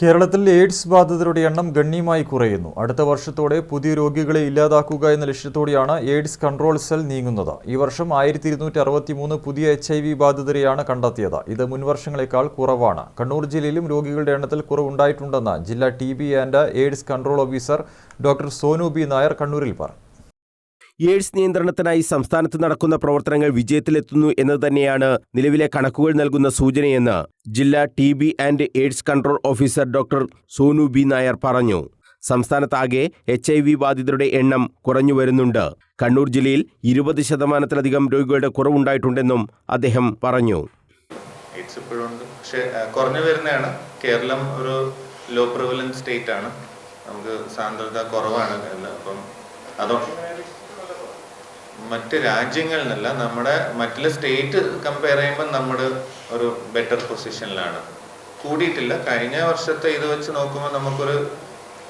കേരളത്തിൽ എയ്ഡ്സ് ബാധിതരുടെ എണ്ണം ഗണ്യമായി കുറയുന്നു. അടുത്ത വർഷത്തോടെ പുതിയ രോഗികളെ ഇല്ലാതാക്കുക എന്ന ലക്ഷ്യത്തോടെയാണ് എയ്ഡ്സ് കൺട്രോൾ സെൽ നീങ്ങുന്നത്. ഈ വർഷം ആയിരത്തി ഇരുന്നൂറ്റി അറുപത്തി മൂന്ന് പുതിയ എച്ച് ഐ വി ബാധിതരെയാണ് കണ്ടെത്തിയത്. ഇത് മുൻവർഷങ്ങളെക്കാൾ കുറവാണ്. കണ്ണൂർ ജില്ലയിലും രോഗികളുടെ എണ്ണത്തിൽ കുറവുണ്ടായിട്ടുണ്ടെന്ന് ജില്ലാ T B and AIDS control officer doctor Sonu B Nair കണ്ണൂരിൽ പറഞ്ഞു. എയ്ഡ്സ് നിയന്ത്രണത്തിനായി സംസ്ഥാനത്ത് നടക്കുന്ന പ്രവർത്തനങ്ങൾ വിജയത്തിലെത്തുന്നു എന്നത് തന്നെയാണ് നിലവിലെ കണക്കുകൾ നൽകുന്ന സൂചനയെന്ന് ജില്ലാ T B and AIDS control officer doctor Sonu B Nair പറഞ്ഞു. സംസ്ഥാനത്താകെ എച്ച് ഐ വി ബാധിതരുടെ എണ്ണം കുറഞ്ഞു വരുന്നുണ്ട്. കണ്ണൂർ ജില്ലയിൽ ഇരുപത് ശതമാനത്തിലധികം രോഗികളുടെ കുറവുണ്ടായിട്ടുണ്ടെന്നും അദ്ദേഹം പറഞ്ഞു. എയ്ഡ്സ് പക്ഷേ കുറഞ്ഞു വരുന്നതാണ്. കേരളം ഒരു ലോ പ്രിവലൻസ് സ്റ്റേറ്റ് ആണ്. നമുക്ക് സാന്ദ്രത കുറവാണ് അപ്പം അതോ മറ്റ് രാജ്യങ്ങളിൽ നിന്നല്ല നമ്മുടെ മറ്റുള്ള സ്റ്റേറ്റ് കമ്പയർ ചെയ്യുമ്പോൾ നമ്മുടെ ഒരു ബെറ്റർ പൊസിഷനിലാണ് കൂടിയിട്ടില്ല. കഴിഞ്ഞ വർഷത്തെ ഇത് വെച്ച് നോക്കുമ്പോൾ നമുക്കൊരു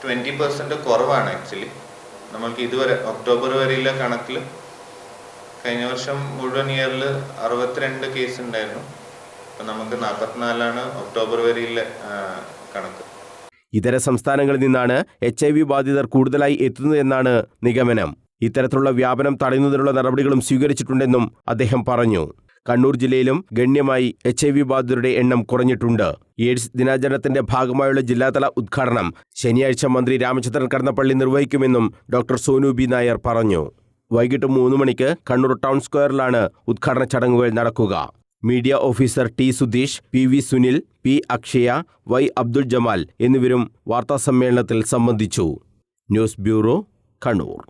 ട്വന്റി പെർസെന്റ് കുറവാണ് ആക്ച്വലി നമുക്ക് ഇതുവരെ ഒക്ടോബർ വരെയുള്ള കണക്കിൽ കഴിഞ്ഞ വർഷം മുഴുവൻ ഇയറിൽ അറുപത്തിരണ്ട് കേസ് ഉണ്ടായിരുന്നു. അപ്പം നമുക്ക് നാൽപ്പത്തിനാലാണ് ഒക്ടോബർ വരെയുള്ള കണക്ക്. ഇതര സംസ്ഥാനങ്ങളിൽ നിന്നാണ് എച്ച് ഐ വി ബാധിതർ കൂടുതലായി എത്തുന്നതെന്നാണ് നിഗമനം. ഇത്തരത്തിലുള്ള വ്യാപനം തടയുന്നതിനുള്ള നടപടികളും സ്വീകരിച്ചിട്ടുണ്ടെന്നും അദ്ദേഹം പറഞ്ഞു. കണ്ണൂർ ജില്ലയിലും ഗണ്യമായി എച്ച് ഐ വി ബാധിതരുടെ എണ്ണം കുറഞ്ഞിട്ടുണ്ട്. എയ്ഡ്സ് ദിനാചരണത്തിന്റെ ഭാഗമായുള്ള ജില്ലാതല ഉദ്ഘാടനം ശനിയാഴ്ച മന്ത്രി രാമചന്ദ്രൻ കടന്നപ്പള്ളി നിർവഹിക്കുമെന്നും ഡോക്ടർ സോനു ബി നായർ പറഞ്ഞു. വൈകിട്ട് മൂന്ന് മണിക്ക് കണ്ണൂർ ടൗൺ സ്ക്വയറിലാണ് ഉദ്ഘാടന ചടങ്ങുകൾ നടക്കുക. Media officer T Sudheesh P V Sunil P Akshaya Y Abdul Jamal എന്നിവരും വാർത്താസമ്മേളനത്തിൽ സംബന്ധിച്ചു. News bureau Kannur.